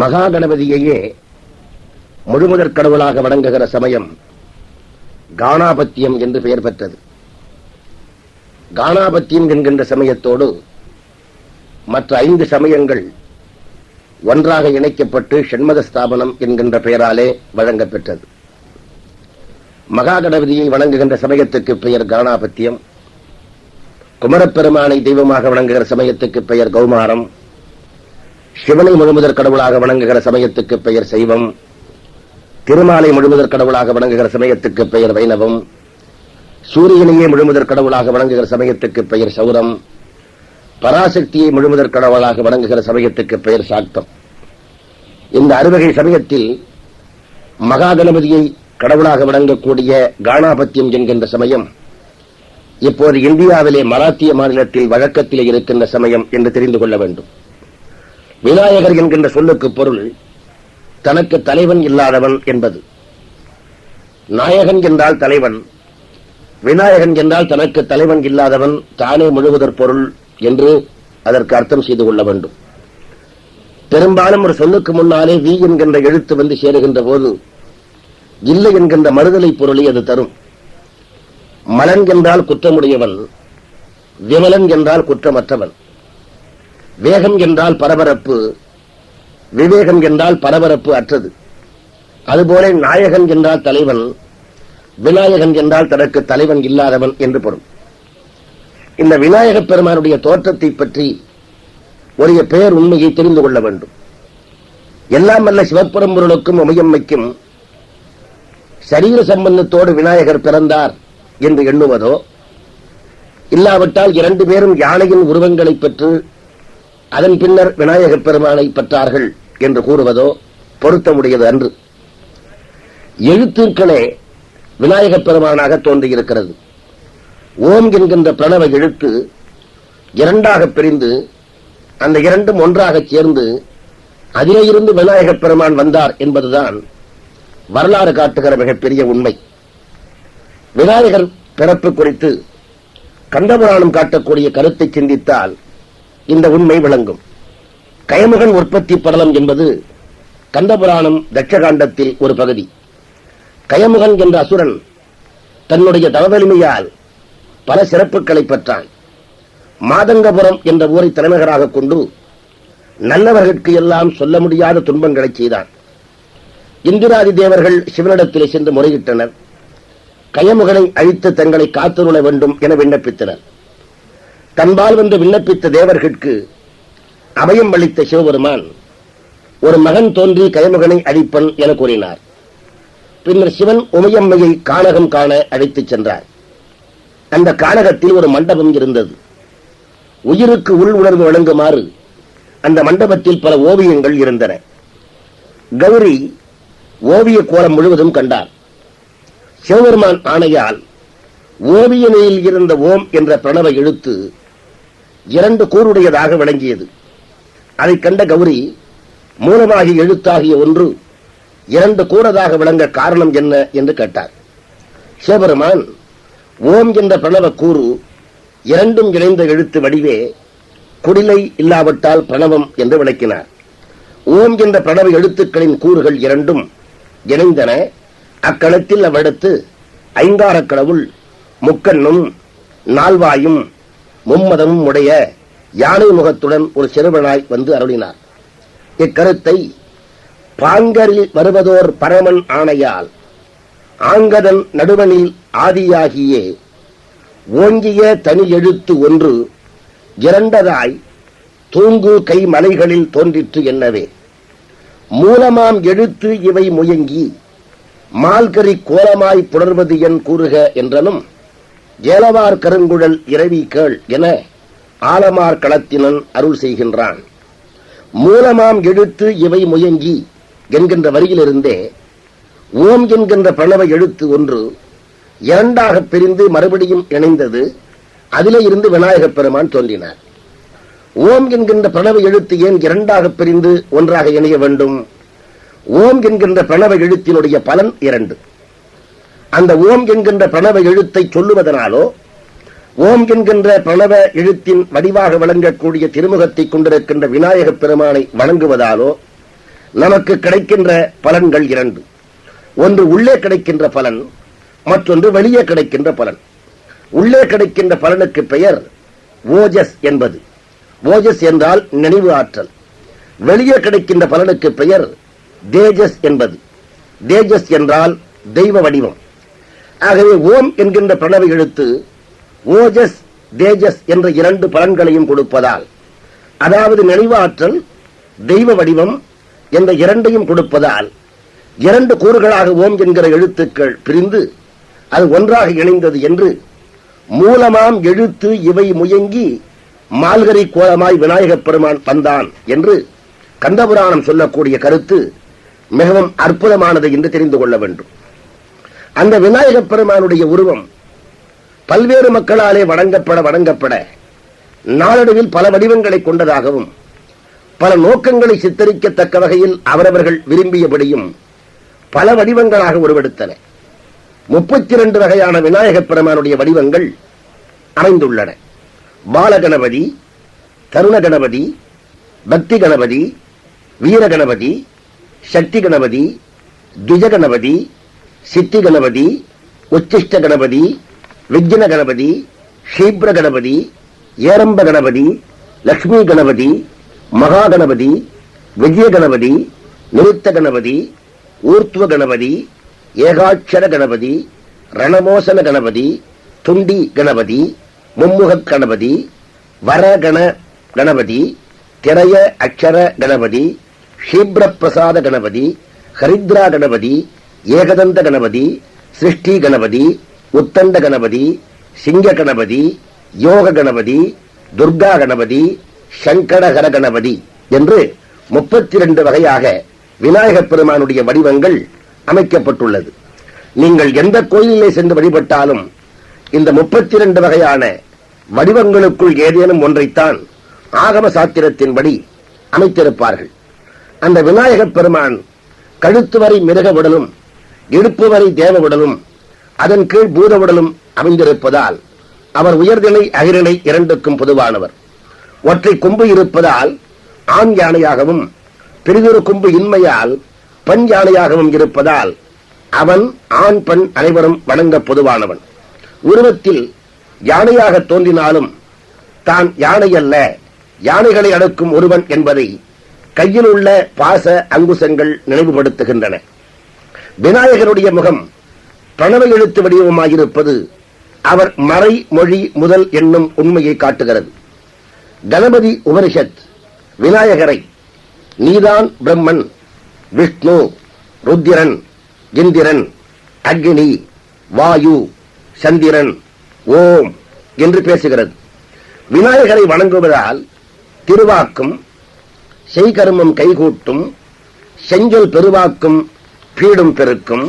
மகா கணபதியையே முழுமுதற் கடவுளாக வணங்குகிற சமயம் கானாபத்தியம் என்று பெயர் பெற்றது. கானாபத்தியம் என்கின்ற சமயத்தோடு மற்ற ஐந்து சமயங்கள் ஒன்றாக இணைக்கப்பட்டு ஷண்மத ஸ்தாபனம் என்கின்ற பெயராலே வழங்கப்பெற்றது. மகா கணபதியை வணங்குகின்ற சமயத்துக்கு பெயர் கானாபத்தியம் குமரப்பெருமானை தெய்வமாக வணங்குகிற சமயத்துக்கு பெயர் கௌமாரம். சிவனை முழுமுதற் கடவுளாக வணங்குகிற சமயத்துக்கு பெயர் சைவம் திருமாலை முழுமுதற் கடவுளாக வணங்குகிற சமயத்துக்கு பெயர் வைணவம். சூரியனையே முழுமுதற் கடவுளாக வணங்குகிற சமயத்துக்கு பெயர் சௌரம். பராசக்தியை முழுமுதற் கடவுளாக வணங்குகிற சமயத்துக்கு பெயர் சாக்தம். இந்த அறுவகை சமயத்தில் மகாகணபதியை கடவுளாக வணங்கக்கூடிய காணாபத்தியம் என்கின்ற சமயம் இப்போது இந்தியாவிலே மராத்திய மாநிலத்தில் வழக்கத்தில் இருக்கின்ற சமயம் என்று தெரிந்து கொள்ள வேண்டும். விநாயகர் என்கின்ற சொல்லுக்கு பொருள் தனக்கு தலைவன் இல்லாதவன் என்பது. நாயகன் என்றால் தலைவன் விநாயகன் என்றால் தனக்கு தலைவன் இல்லாதவன் தானே முழுவதற் பொருள் என்று அதற்கு அர்த்தம் செய்து கொள்ள வேண்டும். பெரும்பாலும் ஒரு சொல்லுக்கு முன்னாலே வி என்கின்ற எழுத்து வந்து சேருகின்ற போது இல்லை என்கின்ற மறுதலை பொருளை அது தரும். மலன் என்றால் குற்றமுடையவன் விமலன் என்றால் குற்றமற்றவன். வேகம் என்றால் பரபரப்பு விவேகம் என்றால் பரபரப்பு அற்றது. அதுபோல நாயகன் என்றால் தலைவன் விநாயகன் என்றால் தனக்கு தலைவன் இல்லாதவன் என்று பொருள். இந்த விநாயக பெருமானுடைய தோற்றத்தை பற்றி உரிய பெயர் உண்மையை தெரிந்து கொள்ள வேண்டும். எல்லாம் வல்ல சிவப்பெரும்பொருளுக்கும் உமையம்மைக்கும் சரீர சம்பந்தத்தோடு விநாயகர் பிறந்தார் என்று எண்ணுவதோ இல்லாவிட்டால் இரண்டு பேரும் யானையின் உருவங்களை பெற்று அதன் பின்னர் விநாயகர் பெருமானை பெற்றார்கள் என்று கூறுவதோ பொருத்தமுடையது அன்று. எழுத்துக்களே விநாயகப் பெருமானாக தோன்றியிருக்கிறது. ஓம் என்கின்ற பிரணவ எழுத்து இரண்டாக பிரிந்து அந்த இரண்டும் ஒன்றாக சேர்ந்து அதிலே இருந்து விநாயகப் பெருமான் வந்தார் என்பதுதான் வரலாறு காட்டுகிற மிகப்பெரிய உண்மை. விநாயகர் பிறப்பு குறித்து கண்டபுராணம் காட்டக்கூடிய கருத்தை சிந்தித்தால் இந்த உண்மை விளங்கும். கயமுகன் உற்பத்தி படலம் என்பது கந்தபுராணம் தட்சகாண்டத்தில் ஒரு பகுதி. கயமுகன் என்ற அசுரன் தன்னுடைய தவவலிமையால் பல சிறப்புகளை பெற்றான். மாதங்கபுரம் என்ற ஊரை தலைநகராக கொண்டு நல்லவர்களுக்கு எல்லாம் சொல்ல முடியாத துன்பங்களை செய்தான். இந்திராதி தேவர்கள் சிவனிடத்திலே சென்று முறையிட்டனர். கயமுகனை அழித்து தங்களை காத்துருள வேண்டும் என விண்ணப்பித்தனர். தன்பால் வந்து விண்ணப்பித்த தேவர்களுக்கு அபயம் அளித்த சிவபெருமான் ஒரு மகன் தோன்றி கைமகனை அழிப்பன் என கூறினார். பின்னர் சிவன் உமையம்மையை கானகம் காண அழைத்துச் சென்றார். அந்த கானகத்தில் ஒரு மண்டபம் இருந்தது. உயிருக்கு உள் உணர்வு வழங்குமாறு அந்த மண்டபத்தில் பல ஓவியங்கள் இருந்தன. கௌரி ஓவிய கோலம் முழுவதும் கண்டார் சிவபெருமான் ஆணையால் ஓவியனையில் இருந்த ஓம் என்ற பிரணவ எழுத்து இரண்டு கூறுடையதாக விளங்கியது. அதைக் கண்ட கௌரி மூலமாகி எழுத்தாகிய ஒன்று இரண்டு கூறதாக விளங்க காரணம் என்ன என்று கேட்டார். சிவபெருமான் ஓம் என்ற பிரணவ கூறு இரண்டும் இணைந்த எழுத்து வடிவே குடிலை இல்லாவிட்டால் பிரணவம் என்று விளக்கினார். ஓம் என்ற பிரணவ எழுத்துக்களின் கூறுகள் இரண்டும் இணைந்தன. அக்களத்தில் அவ்வடுத்து ஐங்காரக் கடவுள் முக்கண்ணும் நால்வாயும் மும்மதமும் உடைய யானை முகத்துடன் ஒரு சிறுவனாய் வந்து அருளினார். இக்கருத்தை பாங்கரில் வருவதோர் பரமன் ஆணையால் ஆங்கதன் நடுவனில் ஆதியாகியே ஓங்கிய தனி எழுத்து ஒன்று இரண்டதாய் தூங்கு கை மலைகளில் தோன்றிற்று என்னவே. மூலமாம் எழுத்து இவை முயங்கி மால்கரி கோலமாய் புணர்வது என் கூறுக என்றனும் ஏலவார் கருங்குழல் இரவி கேள் என ஆலமார் களத்தினன் அருள் செய்கின்றான். மூலமாம் எழுத்து இவை முயங்கி என்கின்ற வரியிலிருந்தே ஓம் என்கின்ற பிரணவ எழுத்து ஒன்று இரண்டாக பிரிந்து மறுபடியும் இணைந்தது. அதிலே இருந்து விநாயகப் பெருமான் தோன்றினார். ஓம் என்கின்ற பிரணவ எழுத்து ஏன் இரண்டாக பிரிந்து ஒன்றாக இணைய வேண்டும்? ஓம் என்கின்ற பிரணவ எழுத்தினுடைய பலன் இரண்டு. அந்த ஓம் என்கின்ற பிரணவ எழுத்தை சொல்லுவதனாலோ ஓம் என்கின்ற பிரணவ எழுத்தின் வடிவாக விளங்கக்கூடிய திருமுகத்தை கொண்டிருக்கின்ற விநாயகப் பெருமானை வணங்குவதாலோ நமக்கு கிடைக்கின்ற பலன்கள் இரண்டு. ஒன்று உள்ளே கிடைக்கின்ற பலன் மற்றொன்று வெளியே கிடைக்கின்ற பலன். உள்ளே கிடைக்கின்ற பலனுக்கு பெயர் ஓஜஸ் என்பது. ஓஜஸ் என்றால் நினைவு ஆற்றல். வெளியே கிடைக்கின்ற பலனுக்கு பெயர் தேஜஸ் என்பது. தேஜஸ் என்றால் தெய்வ வடிவம். ஆகவே ஓம் என்கின்ற பிரணவ எழுத்து ஓஜஸ் தேஜஸ் என்ற இரண்டு பலன்களையும் கொடுப்பதால் அதாவது நினைவாற்றல் தெய்வ வடிவம் என்ற இரண்டையும் கொடுப்பதால் இரண்டு கூறுகளாக ஓம் என்கிற எழுத்துக்கள் பிரிந்து அது ஒன்றாக இணைந்தது என்று மூலமாம் எழுத்து இவை முயங்கி மால்கரி கோலமாய் விநாயகப் பெருமான் வந்தான் என்று கந்தபுராணம் சொல்லக்கூடிய கருத்து மிகவும் அற்புதமானது என்று தெரிந்து கொள்ள வேண்டும். அந்த விநாயகப் பெருமானுடைய உருவம் பல்வேறு மக்களாலே வணங்கப்பட வணங்கப்பட நாளடைவில் பல வடிவங்களை கொண்டதாகவும் பல நோக்கங்களை சித்தரிக்கத்தக்க வகையில் அவரவர்கள் விரும்பியபடியும் பல வடிவங்களாக உருவெடுத்தன. முப்பத்தி இரண்டு வகையான விநாயகப் பெருமானுடைய வடிவங்கள் அமைந்துள்ளன. பாலகணபதி தருண கணபதி பக்தி கணபதி வீர கணபதி சக்தி கணபதி துஜ கணபதி சித்தி கணபதி உச்சிஷ்ட கணபதி விக்ன கணபதி ஷீப்ர கணபதி ஏரம்ப கணபதி லக்ஷ்மி கணபதி மகா கணபதி விஜய கணபதி நிறுத்த கணபதி ஊர்த்துவ கணபதி ஏகாட்சர கணபதி ரணமோசன கணபதி துண்டி கணபதி மும்முக கணபதி வரகண கணபதி திரைய அக்ஷர கணபதி ஷீப்ர பிரசாத கணபதி ஹரித்ரா கணபதி ஏகதந்த கணபதி சிருஷ்டி கணபதி உத்தண்ட கணபதி சிங்க கணபதி யோக கணபதி துர்கா கணபதி சங்கடகர கணபதி என்று முப்பத்தி இரண்டு வகையாக விநாயகப் பெருமானுடைய வடிவங்கள் அமைக்கப்பட்டுள்ளது. நீங்கள் எந்த கோயிலிலே சென்று வழிபட்டாலும் இந்த முப்பத்தி இரண்டு வகையான வடிவங்களுக்குள் ஏதேனும் ஒன்றைத்தான் ஆகம சாத்திரத்தின்படி அமைத்திருப்பார்கள். அந்த விநாயகப் பெருமான் கழுத்து வரை மிருக உடலும் இடுப்பு தேவவுடலும் தேவ உடலும் அதன் கீழ் பூத உடலும் அமைந்திருப்பதால் அவர் உயர்நிலை அகிரிலை இரண்டுக்கும் பொதுவானவர். ஒற்றை கொம்பு இருப்பதால் ஆண் யானையாகவும் பெரிதொரு கொம்பு இன்மையால் பெண் யானையாகவும் இருப்பதால் அவன் ஆண் பெண் அனைவரும் வணங்க பொதுவானவன். உருவத்தில் யானையாக தோன்றினாலும் தான் யானை அல்ல யானைகளை அடக்கும் ஒருவன் என்பதை கையில் உள்ள பாச அங்குசங்கள் நினைவுபடுத்துகின்றன. விநாயகருடைய முகம் பிரணவ எழுத்து வடிவமாயிருப்பது அவர் மறை மொழி முதல் என்னும் உண்மையை காட்டுகிறது. கணபதி உபனிஷத் விநாயகரை நீதான் பிரம்மன் விஷ்ணு ருத்திரன் இந்திரன் அக்னி வாயு சந்திரன் ஓம் என்று பேசுகிறது. விநாயகரை வணங்குவதால் திருவாக்கும் செய்கருமம் கைகூட்டும் செஞ்சொல் பெருவாக்கும் பீடும் பெருக்கும்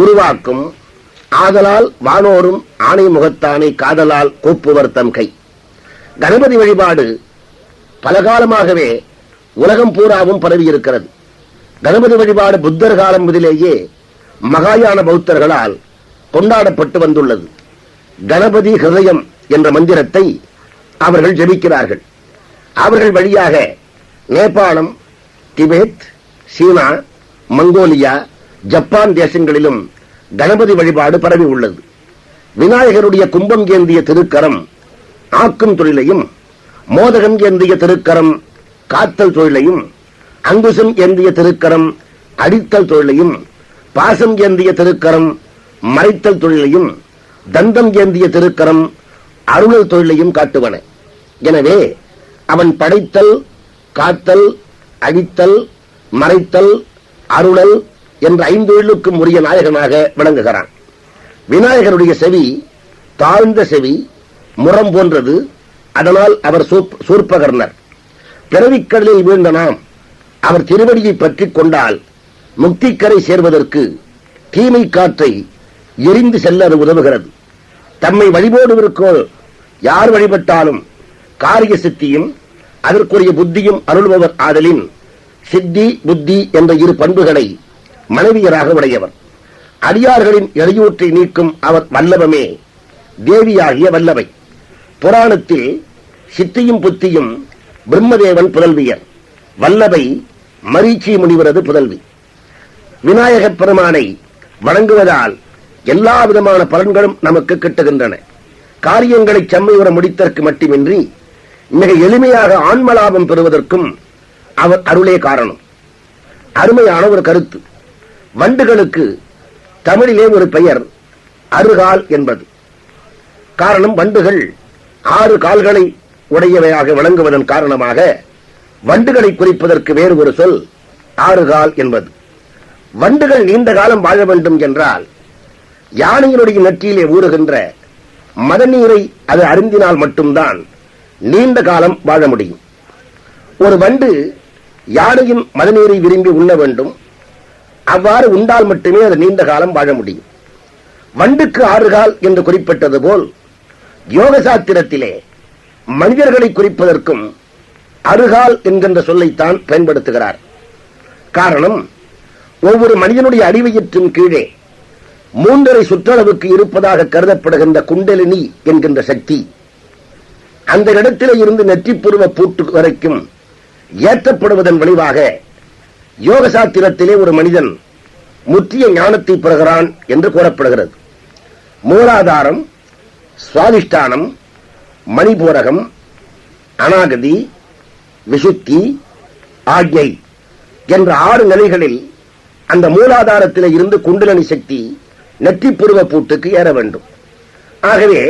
உருவாக்கும் ஆதலால் வானோரும் ஆணை முகத்தானை காதலால் கோப்புவர் தம் கை. கணபதி வழிபாடு பலகாலமாகவே உலகம் பூராவும் பரவி இருக்கிறது கணபதி வழிபாடு புத்தர் காலம் முதலேயே மகாயான பௌத்தர்களால் கொண்டாடப்பட்டு வந்துள்ளது. கணபதி ஹிருதயம் என்ற மந்திரத்தை அவர்கள் ஜெபிக்கிறார்கள். அவர்கள் வழியாக நேபாளம் திபெத் சீனா மங்கோலியா ஜப்பான் தேசங்களிலும் கணபதி வழிபாடு பரவி உள்ளது. விநாயகருடைய கும்பம் ஏந்திய திருக்கரம் ஆக்கும் தொழிலையும் மோதகம் ஏந்திய திருக்கரம் காத்தல் தொழிலையும் அங்குசம் ஏந்திய திருக்கரம் அடித்தல் தொழிலையும் பாசம் ஏந்திய திருக்கரம் மறைத்தல் தொழிலையும் தந்தம் ஏந்திய திருக்கரம் அருளல் தொழிலையும் காட்டுவன. எனவே அவன் படைத்தல் காத்தல் அழித்தல் மறைத்தல் அருளல் என்ற ஐந்தொழிலுக்கும் உரிய நாயகனாக விளங்குகிறான். விநாயகருடைய செவி தாழ்ந்த செவி முரம் போன்றது. அதனால் அவர் சூப்- பிறவிக்கடலில் வீழ்ந்த நாம் அவர் திருவடியை பற்றி கொண்டால் முக்திக்கரை சேர்வதற்கு தீமை காற்றை எரிந்து செல்ல அது உதவுகிறது. தம்மை வழிபோடுவதற்கோ யார் வழிபட்டாலும் காரிய சித்தியும் அதற்குரிய புத்தியும் அருள்பவர் ஆதலின் சித்தி புத்தி என்ற இரு பண்புகளை மனைவியராக உடையவர். அடியார்களின் இடையூற்றை நீக்கும் அவர் வல்லவமே தேவியாகிய வல்லவை புராணத்தில் சித்தியும் புத்தியும் பிரம்மதேவன் புதல்வியர். வல்லவை மரீச்சி முனிவரது புதல்வி. விநாயகப் பெருமானை வணங்குவதால் எல்லா விதமான பலன்களும் நமக்கு கிட்டுகின்றன. காரியங்களை செம்மையுற முடித்தற்கு மட்டுமின்றி மிக எளிமையாக ஆன்மலாபம் பெறுவதற்கும் அவர் அருளே காரணம். அருமையான ஒரு கருத்து. வண்டுகளுக்கு தமிழிலே ஒரு பெயர் அருகால் என்பது. காரணம் வண்டுகள் ஆறு கால்களை உடையவையாக விளங்குவதன் காரணமாக வண்டுகளை குறிப்பதற்கு வேறு ஒரு சொல் ஆறுகால் என்பது. வண்டுகள் நீண்ட காலம் வாழ வேண்டும் என்றால் யானையினுடைய நெற்றியிலே ஊறுகின்ற மதநீரை அது அருந்தினால் மட்டும்தான் நீண்ட காலம் வாழ முடியும். ஒரு வண்டு யானையும் மதநீரை விரும்பி உண்ண வேண்டும். அவ்வாறு உண்டால் மட்டுமே அது நீண்ட காலம் வாழ முடியும். வண்டுக்கு ஆறுகால் என்று குறிப்பிட்டது போல் யோக சாத்திரத்திலே மனிதர்களை குறிப்பதற்கும் அருகால் என்கின்ற சொல்லைத்தான் பயன்படுத்துகிறார். காரணம் ஒவ்வொரு மனிதனுடைய அடிவயிற்றின் கீழே மூன்றரை சுற்றளவுக்கு இருப்பதாக கருதப்படுகின்ற குண்டலினி என்கின்ற சக்தி அந்த இடத்திலே இருந்து நெற்றிப்புருவ பூட்டு வரைக்கும் ஏற்றப்படுவதன் விளைவாக யோக சாத்திரத்திலே ஒரு மனிதன் முற்றிய ஞானத்தை பெறுகிறான் என்று கூறப்படுகிறது. மூலாதாரம் சுவாதிஷ்டானம் மணிபூரகம் அனாகதி விசுத்தி ஆக்ஞை என்ற ஆறு நிலைகளில் அந்த மூலாதாரத்தில் இருந்து குண்டலனி சக்தி நெற்றிப்புருவ பூட்டுக்கு ஏற வேண்டும். ஆகவே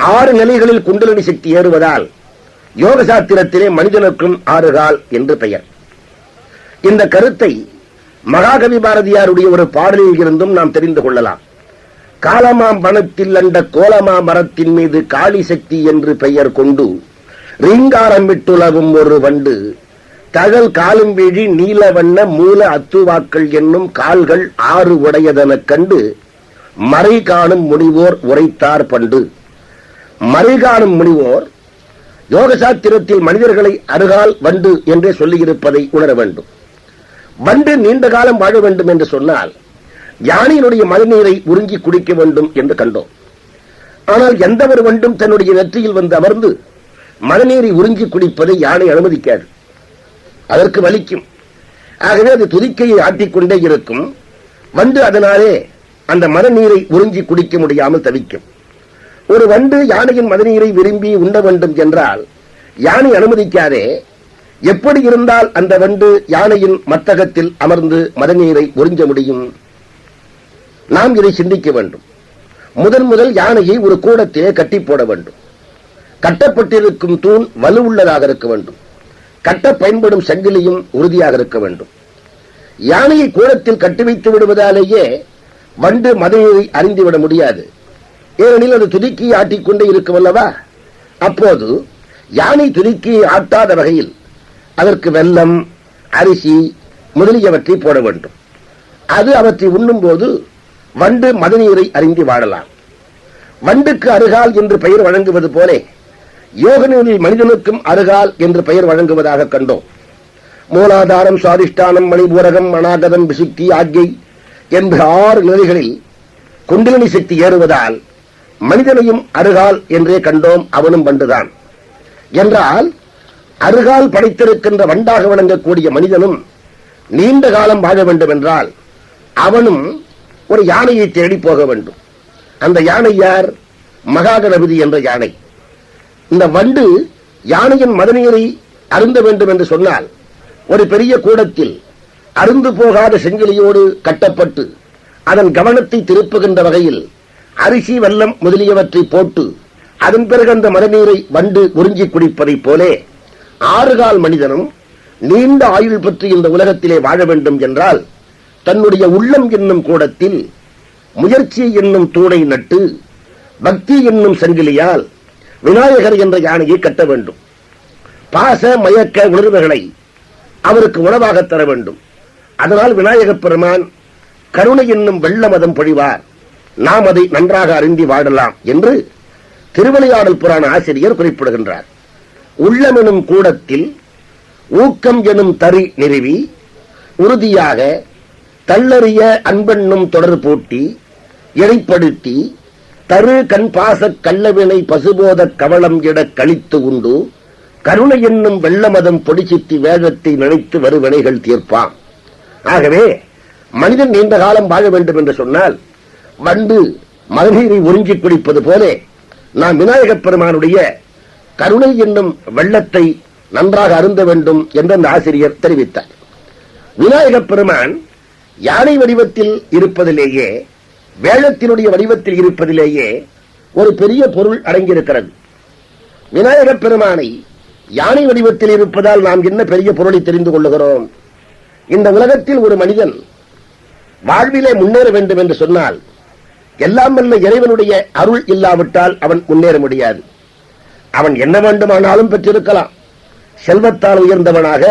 ஆறு நிலைகளில் குண்டலனி சக்தி ஏறுவதால் யோக சாத்திரத்திலே மனிதனுக்கும் ஆறுகால் என்று பெயர். இந்த கருத்தை மகாகவி பாரதியாருடைய ஒரு பாடலில் இருந்தும் நாம் தெரிந்து கொள்ளலாம். காலமாம் வனத்தில் அண்ட கோலமா மரத்தின் மீது காளி சக்தி என்று பெயர் கொண்டு ரீங்காரம் விட்டுலவும் ஒரு வண்டு தகல் காலும் விழி நீல வண்ண மூல அத்துவாக்கள் என்னும் கால்கள் ஆறு உடையதெனக் கண்டு மறை காணும் முனிவோர் உரைத்தார் பண்டு. மறை காணும் முனிவோர் யோக சாத்திரத்தில் மனிதர்களை அருகால் வண்டு என்றே சொல்லியிருப்பதை உணர வேண்டும். வண்டு நீண்ட காலம் வாழ வேண்டும் என்று சொன்னால் யானையினுடைய மழைநீரை உறிஞ்சி குடிக்க வேண்டும் என்று கண்டோம். ஆனால் எந்த ஒரு வண்டும் தன்னுடைய நெற்றியில் வந்து அமர்ந்து மழைநீரை உறிஞ்சி குடிப்பதை யானை அனுமதிக்காது. அதற்கு வலிக்கும். ஆகவே அது துதிக்கையை ஆட்டிக்கொண்டே இருக்கும். வண்டு அதனாலே அந்த மழைநீரை உறிஞ்சி குடிக்க முடியாமல் தவிக்கும். ஒரு வண்டு யானையின் மதநீரை விரும்பி உண்ண வேண்டும் என்றால் யானை அனுமதிக்காதே. எப்படி இருந்தால் அந்த வண்டு யானையின் மத்தகத்தில் அமர்ந்து மதநீரை உறிஞ்ச முடியும்? நாம் இதை சிந்திக்க வேண்டும். முதன் முதல் யானையை ஒரு கூடத்திலே கட்டி போட வேண்டும். கட்டப்பட்டிருக்கும் தூண் வலுவுள்ளதாக இருக்க வேண்டும். கட்ட பயன்படும் சங்கிலியும் உறுதியாக இருக்க வேண்டும். யானையை கூடத்தில் கட்டி வைத்து விடுவதாலேயே வண்டு மதநீரை அறிந்துவிட முடியாது. ஏனெனில் அது துதுக்கி ஆட்டிக்கொண்டே இருக்கும் அல்லவா அப்போது யானை துதுக்கியை ஆட்டாத வகையில் அதற்கு வெல்லம் அரிசி முதலியவற்றை போட வேண்டும். அது அவற்றை உண்ணும்போது வண்டு மதநீரை அறிந்து வாழலாம். வண்டுக்கு அருகால் என்று பெயர் வழங்குவது போலே யோகநூலில் மனிதனுக்கும் அருகால் என்று பெயர் வழங்குவதாக கண்டோம். மூலாதாரம் சுவாதிஷ்டானம் மணிபூரகம் அநாகதம் விசுக்தி ஆக்கை என்ற ஆறு நிலைகளில் குண்டலினி சக்தி ஏறுவதால் மனிதனையும் அருகால் என்றே கண்டோம் அவனும் வண்டுதான் என்றால் அருகால் படைத்திருக்கின்ற வண்டாக விளங்கக்கூடிய மனிதனும் நீண்ட காலம் வாழ வேண்டும் என்றால் அவனும் ஒரு யானையை தேடி போக வேண்டும். அந்த யானை யார்? மகாகணபதி என்ற யானை. இந்த வண்டு யானையின் மதநீரை அருந்த வேண்டும் என்று சொன்னால் ஒரு பெரிய கூடத்தில் அருந்து போகாத செங்கிலியோடு கட்டப்பட்டு அதன் கவனத்தை திருப்புகின்ற வகையில் அரிசி வெல்லம் முதலியவற்றை போட்டு அதன் பிறகு அந்த மதநீரை வண்டு உறிஞ்சி குடிப்பதைப் போலே ஆறுகால் மனிதனும் நீண்ட ஆயுள் பற்றி இந்த உலகத்திலே வாழ வேண்டும் என்றால் தன்னுடைய உள்ளம் என்னும் கூடத்தில் முயற்சி என்னும் தூணை நட்டு பக்தி என்னும் சங்கிலியால் விநாயகர் என்ற யானையை கட்ட வேண்டும். பாச மயக்க உணர்வுகளை அவருக்கு உணவாக தர வேண்டும். அதனால் விநாயகப் பெருமான் கருணை என்னும் வெள்ள மதம் பொழிவார். நாம் அதை நன்றாக அறிந்தி வாழலாம் என்று திருவிளையாடல் புராண ஆசிரியர் குறிப்பிடுகின்றார். உள்ளமெனும் கூடத்தில் ஊக்கம் எனும் தறி நிறுவி உறுதியாக தள்ளறிய அன்பென்னும் தொடர் பூட்டி இடைப்படுத்தி தரு கண் பாசக் கள்ளவினை பசுபோதக் கவளம் இட கழித்து உண்டு கருணை என்னும் வெள்ளமதம் பொடிச்சித்தி வேதத்தை நினைத்து வருவினைகள் தீர்ப்பாம். ஆகவே மனிதன் நீண்ட காலம் வாழ வேண்டும் என்று சொன்னால் வண்டு மகளிரை ஒருங்கிக் குடிப்பது போல நாம் விநாயகப் பெருமானுடைய கருணை என்னும் வெள்ளத்தை நன்றாக அருந்த வேண்டும் என்று அந்த ஆசிரியர் தெரிவித்தார். விநாயகப் பெருமான் யானை வடிவத்தில் இருப்பதிலேயே வேளத்தினுடைய வடிவத்தில் இருப்பதிலேயே ஒரு பெரிய பொருள் அடங்கியிருக்கிறது. விநாயகப் பெருமானை யானை வடிவத்தில் இருப்பதால் நாம் என்ன பெரிய பொருளை தெரிந்து கொள்ளுகிறோம்? இந்த உலகத்தில் ஒரு மனிதன் வாழ்விலே முன்னேற வேண்டும் என்று சொன்னால் எல்லாம் வல்ல இறைவனுடைய அருள் இல்லாவிட்டால் அவன் முன்னேற முடியாது. அவன் என்ன வேண்டுமானாலும் பெற்றிருக்கலாம். செல்வத்தால் உயர்ந்தவனாக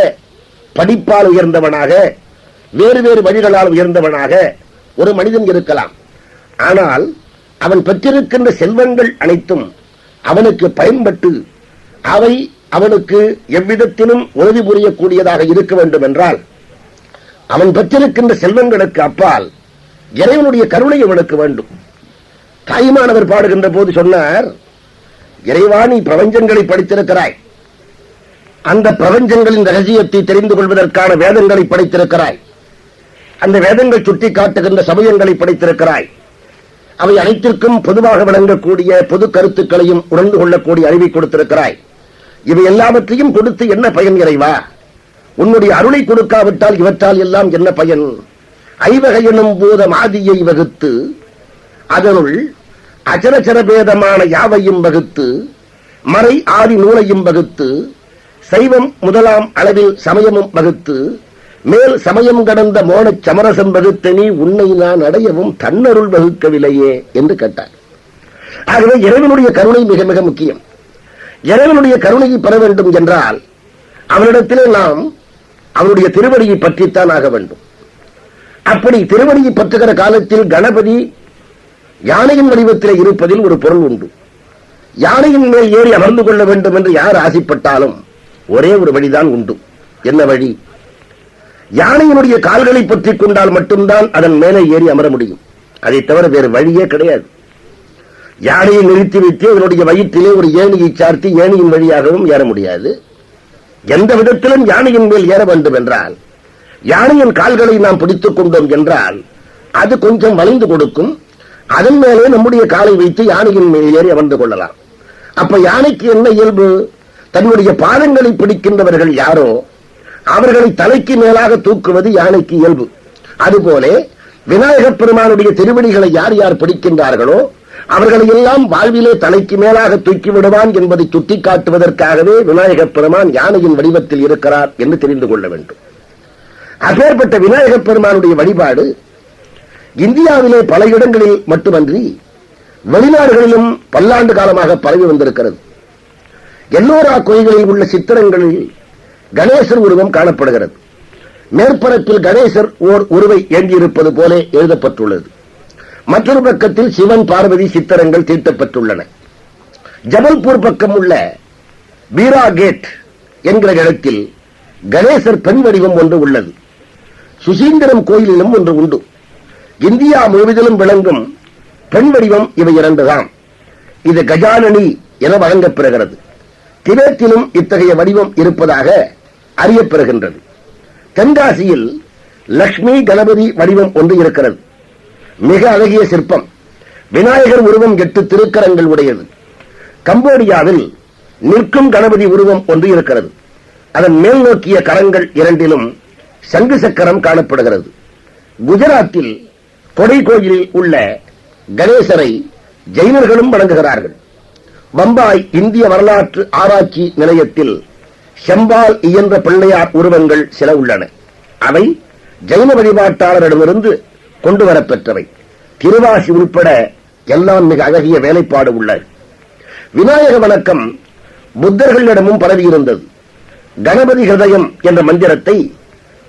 படிப்பால் உயர்ந்தவனாக வேறு வேறு வழிகளால் உயர்ந்தவனாக ஒரு மனிதன் இருக்கலாம். ஆனால் அவன் பெற்றிருக்கின்ற செல்வங்கள் அனைத்தும் அவனுக்கு பயன்பட்டு அவை அவனுக்கு எவ்விதத்திலும் உதவி புரியக்கூடியதாக இருக்க வேண்டும் என்றால் அவன் பெற்றிருக்கின்ற செல்வங்களுக்கு அப்பால் இறைவனுடைய கருணை அவனுக்கு வேண்டும். தாய்மானவர் பாடுகின்ற போது சொன்னார் இறைவா நீ பிரபஞ்சங்களை படித்திருக்கிறாய். அந்த பிரபஞ்சங்களின் ரகசியத்தை தெரிந்து கொள்வதற்கான வேதங்களை படைத்திருக்கிறாய். அந்த வேதங்கள் சுட்டி காட்டுகின்ற சமயங்களை படைத்திருக்கிறாய். அவை அனைத்திற்கும் பொதுவாக விளங்கக்கூடிய பொது கருத்துக்களையும் உணர்ந்து கொள்ளக்கூடிய அறிவை கொடுத்திருக்கிறாய். இவை எல்லாவற்றையும் கொடுத்து என்ன பயன் இறைவா? உன்னுடைய அருளை கொடுக்காவிட்டால் இவற்றால் எல்லாம் என்ன பயன்? ஐவகை எனும் பூத மாதியை வகுத்து அதனுள் அச்சரச்சரபேதமான யாவையும் வகுத்து மறை ஆதி நூலையும் வகுத்து சைவம் முதலாம் அளவில் சமயமும் வகுத்து மேல் சமயம் கடந்த மோனச் சமரசம் வகுத்த நீ உன்னை நான் அடையவும் தன்னருள் வகுக்கவில்லையே என்று கேட்டார். ஆகவே இறைவனுடைய கருணை மிக மிக முக்கியம். இறைவனுடைய கருணையை பெற வேண்டும் என்றால் அவனிடத்திலே நாம் அவனுடைய திருவடியை பற்றித்தான் ஆக வேண்டும். அப்படி திருவடியை பற்றுகிற காலத்தில் கணபதி யானையின் வடிவத்திலே இருப்பதில் ஒரு பொருள் உண்டு. யானையின் மேல் ஏறி அமர்ந்து கொள்ள வேண்டும் என்று யார் ஆசைப்பட்டாலும் ஒரே ஒரு வழிதான் உண்டு. என்ன வழி? யானையினுடைய கால்களை பற்றி கொண்டால் மட்டும்தான் அதன் மேலே ஏறி அமர முடியும். அதை தவிர வேறு வழியே கிடையாது. யானையை நிறுத்தி வைத்து அதனுடைய வயிற்றிலே ஒரு ஏணியை சார்த்தி ஏணியின் வழியாகவும் ஏற முடியாது. எந்த விதத்திலும் யானையின் மேல் ஏற வேண்டும் என்றால் யானையின் கால்களை நாம் பிடித்துக் கொண்டோம் என்றால் அது கொஞ்சம் வளைந்து கொடுக்கும். அதன் மேலே நம்முடைய காலை வைத்து யானையின் மேல் ஏறி அமர்ந்து கொள்ளலாம். அப்ப யானைக்கு என்ன இயல்பு? தன்னுடைய பாதங்களை பிடிக்கின்றவர்கள் யாரோ அவர்களை தலைக்கு மேலாக தூக்குவது யானைக்கு இயல்பு. அதுபோல விநாயகப் பெருமானுடைய திருவடிகளை யார் யார் பிடிக்கின்றார்களோ அவர்களை எல்லாம் வாழ்விலே தலைக்கு மேலாக தூக்கி விடுவான் என்பதை சுட்டிக்காட்டுவதற்காகவே விநாயகப் பெருமான் யானையின் வடிவத்தில் இருக்கிறார் என்று தெரிந்து கொள்ள வேண்டும். அப்பேற்பட்ட விநாயகர் பெருமானுடைய வழிபாடு இந்தியாவிலே பல இடங்களில் மட்டுமன்றி வெளிநாடுகளிலும் பல்லாண்டு காலமாக பரவி வந்திருக்கிறது. எல்லோரா கோயில்களில் உள்ள சித்திரங்களில் கணேசர் உருவம் காணப்படுகிறது. மேற்பரப்பில் கணேசர் ஓர் உருவை ஏந்தியிருப்பது போல எழுதப்பட்டுள்ளது. மற்றொரு பக்கத்தில் சிவன் பார்வதி சித்திரங்கள் தீட்டப்பட்டுள்ளன. ஜபல்பூர் பக்கம் உள்ள பீரா கேட் என்கிற இடத்தில் கணேசர் பெண் வடிவம் ஒன்று உள்ளது. சுசீந்திரம் கோயிலிலும் ஒன்று உண்டு. இந்தியா முழுவதிலும் விளங்கும் பெண் வடிவம் இவை இரண்டுதான். இது கஜானனி என வழங்கப்பெறுகிறது. திபேத்திலும் இத்தகைய வடிவம் இருப்பதாக அறியப்பெறுகின்றது. தென்காசியில் லக்ஷ்மி கணபதி வடிவம் ஒன்று இருக்கிறது. மிக அழகிய சிற்பம். விநாயகர் உருவம் எட்டு திருக்கரங்கள் உடையது. கம்போடியாவில் நிற்கும் கணபதி உருவம் ஒன்று இருக்கிறது. அதன் மேல் நோக்கிய கரங்கள் இரண்டிலும் சங்கு சக்கரம் காணப்படுகிறது. குஜராத்தில் கொடை கோயிலில் உள்ள கணேசரை ஜெயினர்களும் வணங்குகிறார்கள். பம்பாய் இந்திய வரலாற்று ஆராய்ச்சி நிலையத்தில் செம்பால் இயன்ற பிள்ளையார் உருவங்கள் சில உள்ளன. அவை ஜெயின வழிபாட்டாளரிடமிருந்து கொண்டு வரப்பெற்றவை திருவாசி உள்பட எல்லாம் மிக அழகிய வேலைப்பாடு உள்ளது விநாயக வணக்கம் புத்தர்களிடமும் பரவியிருந்தது. கணபதி ஹிருதயம் என்ற மந்திரத்தை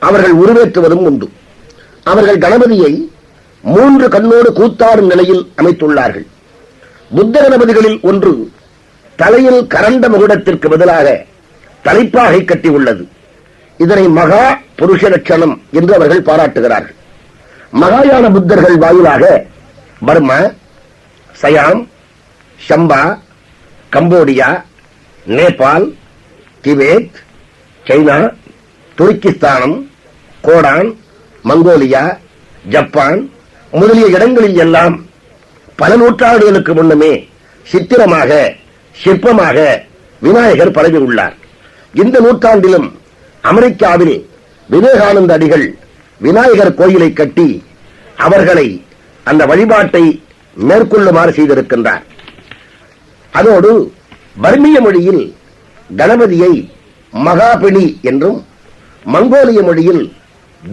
அவர்கள் உருவேற்றுவதும் உண்டு. அவர்கள் கணபதியை மூன்று கண்ணோடு கூத்தாடும் நிலையில் அமைத்துள்ளார்கள். புத்த கணபதிகளில் ஒன்று தலையில் கரண்ட முகுடத்திற்கு பதிலாக தலைப்பாகை கட்டி உள்ளது இதனை மகா புருஷ லட்சணம் என்று அவர்கள் பாராட்டுகிறார்கள். மகாயான புத்தர்கள் வாயிலாக Burma Siam Champa Cambodia Nepal Tibet China துருக்கிஸ்தானம் Khotan Mongolia Japan முதலிய இடங்களில் எல்லாம் பல நூற்றாண்டுகளுக்கு முன்னமே சித்திரமாக சிற்பமாக விநாயகர் பரவி உள்ளார். இந்த நூற்றாண்டிலும் அமெரிக்காவில் விவேகானந்த அடிகள் விநாயகர் கோயிலை கட்டி அவர்களை அந்த வழிபாட்டை மேற்கொள்ளுமாறு செய்திருக்கின்றார். அதோடு பர்மிய மொழியில் கணபதியை மகாபிணி என்றும் மங்கோலிய மொழியில்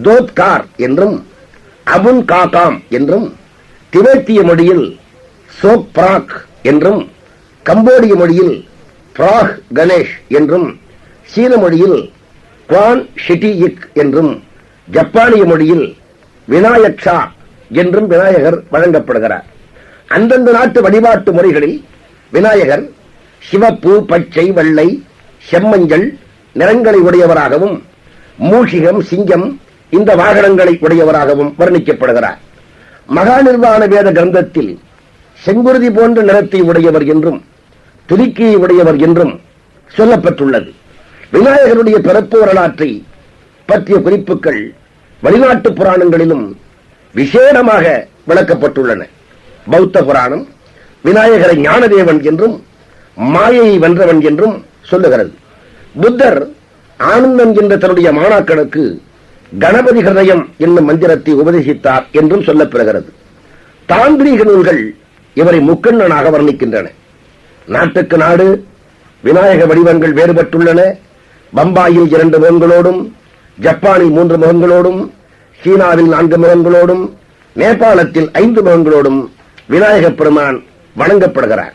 தோத்கார் என்றும் அபுன் காகாம் என்றும் திபெத்திய மொழியில் சோக் பிராக் என்றும் கம்போடிய மொழியில் பிராக் கணேஷ் என்றும் சீன மொழியில் குவான் ஷிட்டியிக் என்றும் ஜப்பானிய மொழியில் விநாயக் ஷா என்றும் விநாயகர் வழங்கப்படுகிறார். அந்தந்த நாட்டு வழிபாட்டு முறைகளில் விநாயகர் சிவப்பு பச்சை வெள்ளை செம்மஞ்சள் நிறங்களை உடையவராகவும் மூஷிகம் சிங்கம் இந்த வாகனங்களை உடையவராகவும் வர்ணிக்கப்படுகிறார். மகாநிர்வாண வேத கிரந்தத்தில் செங்குருதி போன்ற நிறத்தை உடையவர் என்றும் துருக்கியை உடையவர் என்றும் சொல்லப்பட்டுள்ளது. விநாயகருடைய பிறப்பு வரலாற்றை பற்றிய குறிப்புகள் வெளிநாட்டு புராணங்களிலும் விசேடமாக விளக்கப்பட்டுள்ளன. பௌத்த புராணம் விநாயகரை ஞானதேவன் என்றும் மாயையை வென்றவன் என்றும் சொல்லுகிறது. புத்தர் ஆனந்தம் என்ற தன்னுடைய மாணாக்கனுக்கு கணபதி ஹிருதயம் என்னும் மந்திரத்தை உபதேசித்தார் என்றும் சொல்லப்பெறுகிறது. தாந்திரீக நூல்கள் இவரை முக்கண்ணனாக வர்ணிக்கின்றன. நாட்டுக்கு நாடு விநாயக வடிவங்கள் வேறுபட்டுள்ளன. பம்பாயில் இரண்டு முகங்களோடும் ஜப்பானில் மூன்று முகங்களோடும் சீனாவில் நான்கு முகங்களோடும் நேபாளத்தில் ஐந்து முகங்களோடும் விநாயகப் பெருமான் வணங்கப்படுகிறார்.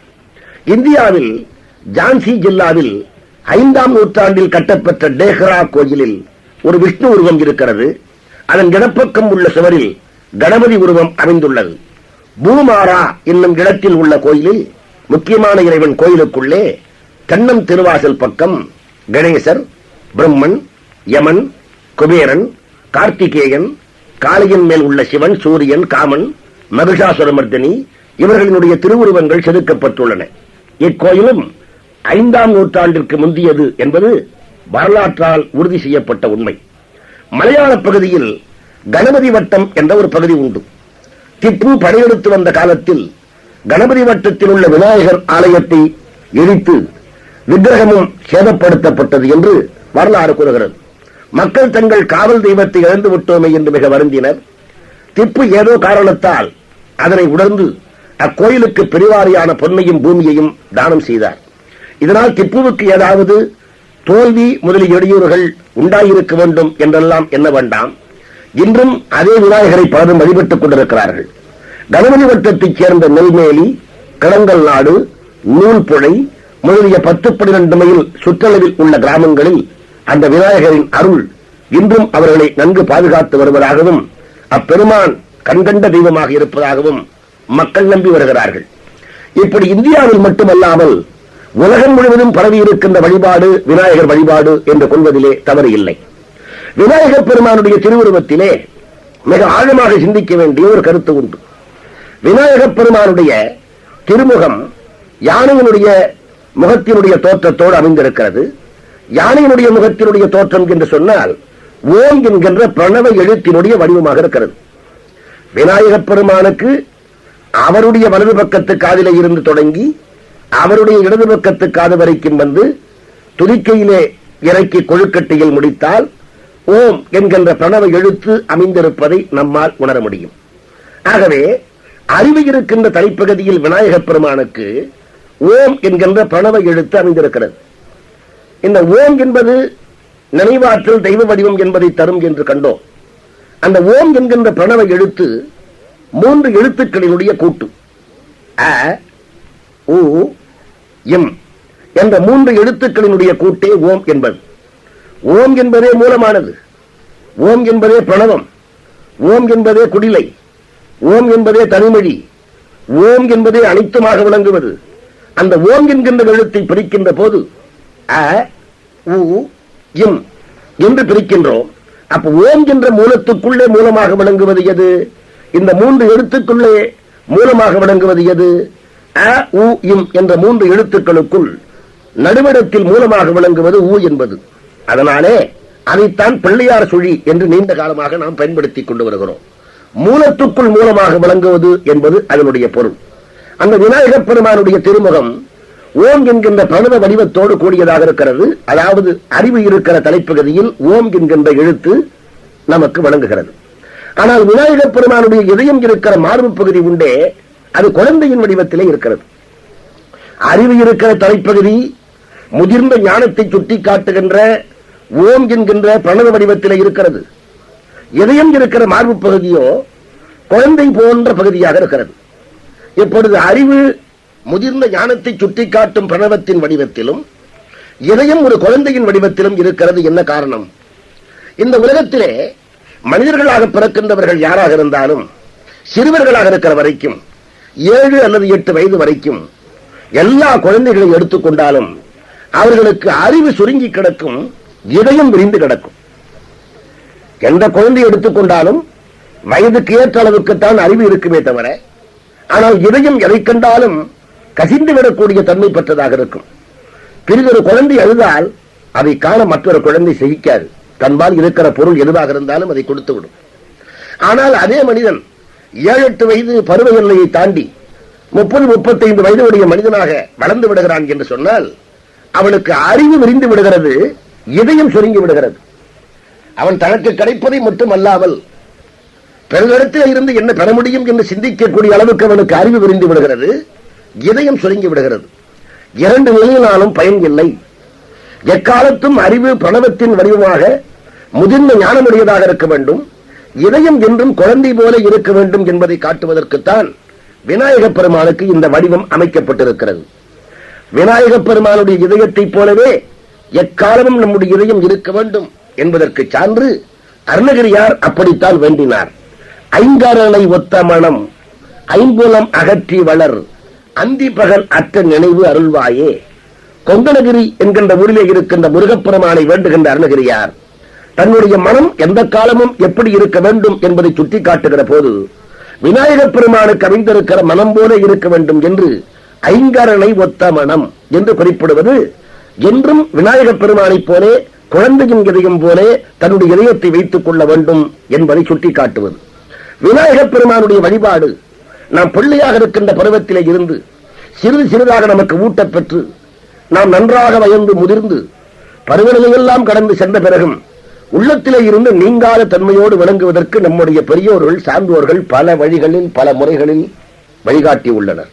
இந்தியாவில் ஜான்சி ஜில்லாவில் ஐந்தாம் நூற்றாண்டில் கட்டப்பெற்ற டேஹ்ரா கோயிலில் ஒரு விஷ்ணு உருவம் இருக்கிறது. அதன் இடப்பக்கம் உள்ள சுவரில் கணபதி உருவம் அமைந்துள்ளது. பூமாரா என்னும் இடத்தில் உள்ள கோயிலில் முக்கியமான இறைவன் கோயிலுக்குள்ளே கண்ணம் திருவாசல் பக்கம் கணேசர் பிரம்மன் யமன் குபேரன் கார்த்திகேயன் காளியின் மேல் உள்ள சிவன் சூரியன் காமன் மகிஷாசுரமர்தினி இவர்களினுடைய திருவுருவங்கள் செதுக்கப்பட்டுள்ளன. இக்கோயிலும் ஐந்தாம் நூற்றாண்டிற்கு முந்தியது என்பது வரலாற்றால் உறுதி செய்யப்பட்ட உண்மை. மலையாள பகுதியில் கணபதி வட்டம் என்ற ஒரு பகுதி உண்டு. திப்பு படையெடுத்து வந்த காலத்தில் கணபதி வட்டத்தில் உள்ள விநாயகர் ஆலயத்தை இடித்து விக்கிரகமும் சேதப்படுத்தப்பட்டது என்று வரலாறு கூறுகிறது. மக்கள் தங்கள் காவல் தெய்வத்தை இழந்து விட்டோமே என்று மிக வருந்தினர். திப்பு ஏதோ காரணத்தால் அதனை உணர்ந்து அக்கோயிலுக்கு பெருவாரியான பொன்னையும் பூமியையும் தானம் செய்தார். இதனால் திப்புவுக்கு ஏதாவது தோல்வி முதலிய இடையூறுகள் உண்டாயிருக்க வேண்டும் என்றெல்லாம் என்ன வேண்டாம். இன்றும் அதே விநாயகரை பலரும் வழிபட்டுக் கொண்டிருக்கிறார்கள். கணபதி வட்டத்தைச் சேர்ந்த நெல்மேலி கிளங்கல் நாடு நூல்புழை முதலிய பத்து பன்னிரண்டு மைல் சுற்றளவில் உள்ள கிராமங்களில் அந்த விநாயகரின் அருள் இன்றும் அவர்களை நன்கு பாதுகாத்து வருவதாகவும் அப்பெருமான் கண்கண்ட தெய்வமாக இருப்பதாகவும் மக்கள் நம்பி வருகிறார்கள். இப்படி இந்தியாவில் மட்டுமல்லாமல் உலகம் முழுவதும் பரவி இருக்கின்ற வழிபாடு விநாயகர் வழிபாடு என்று கொள்வதிலே தவறு இல்லை. விநாயகர் பெருமானுடைய திருவுருவத்திலே மிக ஆழமாக சிந்திக்க வேண்டிய ஒரு கருத்து உண்டு. விநாயகர் பெருமானுடைய திருமுகம் யானையினுடைய முகத்தினுடைய தோற்றத்தோடு அமைந்திருக்கிறது. யானையினுடைய முகத்தினுடைய தோற்றம் என்று சொன்னால் ஓம் என்கின்ற பிரணவ எழுத்தினுடைய வடிவமாக இருக்கிறது. விநாயகப் பெருமானுக்கு அவருடைய வலது பக்கத்து காதில இருந்து தொடங்கி அவருடைய இடது பக்கத்து காது வரைக்கும் வந்து துதிக்கையிலே இறக்கி கொழுக்கட்டையில் முடித்தால் ஓம் என்கின்ற பிரணவ எழுத்து அமைந்திருப்பதை நம்மால் உணர முடியும். ஆகவே அறிவு இருக்கின்ற தலைப்பகுதியில் விநாயக பெருமானுக்கு ஓம் என்கின்ற பிரணவ எழுத்து அமைந்திருக்கிறது. இந்த ஓம் என்பது நினைவாற்றல் தெய்வ வடிவம் என்பதை தரும் என்று கண்டோம். அந்த ஓம் என்கின்ற பிரணவ எழுத்து மூன்று எழுத்துக்களினுடைய கூட்டு. அ உ இம் என்ற மூன்று எழுத்துக்களினுடைய கூட்டே ஓம் என்பது. ஓம் என்பதே மூலமானது. ஓம் என்பதே பிரணவம். ஓம் என்பதே குடிலை. ஓம் என்பதே தனிமொழி. ஓம் என்பதே அனைத்துமாக விளங்குவது. அந்த ஓம் என்கின்ற எழுத்தை பிரிக்கின்ற போது அ உ இம் என்று பிரிக்கின்றோம். அப்ப ஓம் என்ற மூலத்துக்குள்ளே மூலமாக விளங்குவது எது? இந்த மூன்று எழுத்துக்குள்ளே மூலமாக விளங்குவது எது? அ உ இம் என்ற மூன்று எழுத்துக்களுக்குள் நடுவிடத்தில் மூலமாக விளங்குவது ஊ என்பது. அதனாலே அதைத்தான் பிள்ளையார் சுழி என்று நீண்ட காலமாக நாம் பயன்படுத்திக் கொண்டு வருகிறோம். மூலத்துக்குள் மூலமாக விளங்குவது என்பது அதனுடைய பொருள். அந்த விநாயகப் பெருமானுடைய திருமுகம் ஓம் என்கின்ற பிரணவ வடிவத்தோடு கூடியதாக இருக்கிறது. அதாவது அறிவு இருக்கிற தலைப்பகுதியில் ஓம் என்கின்ற எழுத்து நமக்கு வழங்குகிறது ஆனால் விநாயகப் பெருமானுடைய இதயம் இருக்கிற மார்பு பகுதி உண்டே அது குழந்தையின் வடிவத்திலே இருக்கிறது. அறிவு இருக்கிற தலைப்பகுதி முதிர்ந்த ஞானத்தை சுட்டி காட்டுகின்ற ஓம் என்கின்ற பிரணவ வடிவத்திலே இருக்கிறது. இதயம் இருக்கிற மார்பு பகுதியோ குழந்தை போன்ற பகுதியாக இருக்கிறது. இப்பொழுது அறிவு முதிர்ந்த ஞானத்தை சுட்டிக்காட்டும் பிரணவத்தின் வடிவத்திலும் இதயம் ஒரு குழந்தையின் வடிவத்திலும் இருக்கிறது என்ன காரணம்? இந்த உலகத்திலே மனிதர்களாக பிறக்கின்றவர்கள் யாராக இருந்தாலும் சிறுவர்களாக இருக்கிற வரைக்கும் ஏழு அல்லது எட்டு வயது வரைக்கும் எல்லா குழந்தைகளையும் எடுத்துக்கொண்டாலும் அவர்களுக்கு அறிவு சுருங்கி கிடக்கும் இதயம் விரிந்து கிடக்கும். எந்த குழந்தை எடுத்துக்கொண்டாலும் வயதுக்கு ஏற்ற அளவுக்குத்தான் அறிவு இருக்குமே தவிர ஆனால் இதயம் எதை கண்டாலும் கசிந்து விடக்கூடிய தன்மை பெற்றதாக இருக்கும். பிறிதொரு குழந்தை அழுதால் அதை காண மற்றொரு குழந்தை சகிக்காது தன்பால் இருக்கிற பொருள் எதுவாக இருந்தாலும் அதை கொடுத்து விடும் ஆனால் அதே மனிதன் ஏழு எட்டு வயது பருவ எல்லையை தாண்டி முப்பது முப்பத்தைந்து வயதுடைய மனிதனாக வளர்ந்து விடுகிறான் என்று சொன்னால் அவனுக்கு அறிவு விரிந்து விடுகிறது இதயம் சுருங்கி விடுகிறது. அவன் தனக்கு கிடைப்பதை மட்டுமல்லாமல் பிறரிடத்தில் இருந்து என்ன பெற முடியும் என்று சிந்திக்கக்கூடிய அளவுக்கு அவனுக்கு அறிவு விரிந்து விடுகிறது இதயம் சுருங்கி விடுகிறது. இரண்டு நிலையினாலும் பயன் இல்லை. எக்காலத்தும் அறிவு பிரணவத்தின் வடிவமாக முதிர்ந்த ஞானமுடையதாக இருக்க வேண்டும். இதயம் என்றும் குழந்தை போல இருக்க வேண்டும் என்பதை காட்டுவதற்குத்தான் விநாயக பெருமானுக்கு இந்த வடிவம் அமைக்கப்பட்டிருக்கிறது. விநாயகப் பெருமானுடைய இதயத்தைப் போலவே எக்காலமும் நம்முடைய இதயம் இருக்க வேண்டும் என்பதற்கு சான்று அருணகிரியார் அப்படித்தான் வேண்டினார். ஐங்கரனை ஒத்த மனம் ஐம்புலம் அகற்றி வளர் அந்தி பகல் அற்ற நினைவு அருள்வாயே. கொங்கணகிரி என்கின்ற ஊரிலே இருக்கின்ற முருகப்பெருமானை வேண்டுகின்ற அருணகிரியார் தன்னுடைய மனம் எந்த காலமும் எப்படி இருக்க வேண்டும் என்பதை சுட்டிக்காட்டுகிற போது விநாயகர் பெருமானுக்கு அமைந்திருக்கிற மனம் போல இருக்க வேண்டும் என்று ஐங்கரனை ஒத்த மனம் என்று குறிப்பிடுவது என்றும் விநாயகர் பெருமானைப் போலே குழந்தையின் இதயம் போலே தன்னுடைய இதயத்தை வைத்துக் கொள்ள வேண்டும் என்பதை சுட்டிக்காட்டுவது. விநாயகர் பெருமானுடைய வழிபாடு நாம் பிள்ளையாக இருக்கின்ற பருவத்திலே இருந்து சிறிது சிறிதாக நமக்கு ஊட்டப் பெற்று நாம் நன்றாக வயந்து முதிர்ந்து பருவநிலையெல்லாம் கடந்து சென்ற பிறகும் உள்ளத்திலே இருந்து நீங்காத தன்மையோடு விளங்குவதற்கு நம்முடைய பெரியோர்கள் சார்ந்தோர்கள் பல வழிகளில் பல முறைகளில் வழிகாட்டி உள்ளனர்.